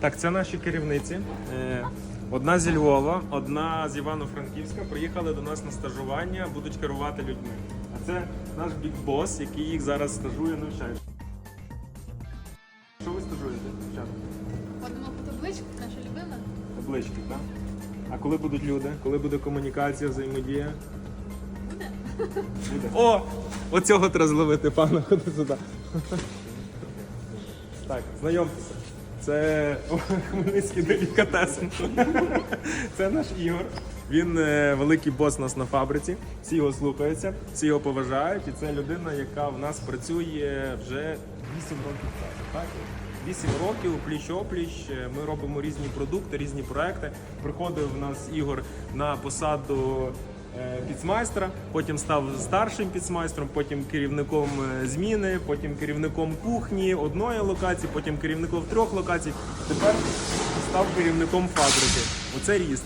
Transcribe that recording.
Так, це наші керівниці. Е, Одна зі Львова, одна з Івано-Франківська. Приїхали до нас на стажування, будуть керувати людьми. А це наш бік-бос, який їх зараз стажує, навчає. Що ви стажуєте? Ходимо по табличку, наша любима. Таблички, так? А коли будуть люди? Коли буде комунікація, взаємодія? Буде. Буде. О! Оцього треба зловити, пане, ходи сюди. Так, знайомтеся. Це хмельницький делікатесен. Це наш Ігор. Він е, великий бос нас на фабриці. Всі його слухаються, всі його поважають. І це людина, яка в нас працює вже 8 років. Так? 8 років пліч опліч. Е, Ми робимо різні продукти, різні проекти. Приходив в нас Ігор на посаду піцмайстра, потім став старшим піцмайстром, потім керівником е, зміни, потім керівником кухні одної локації, потім керівником трьох локацій. Тепер став керівником фабрики. Оце ріст.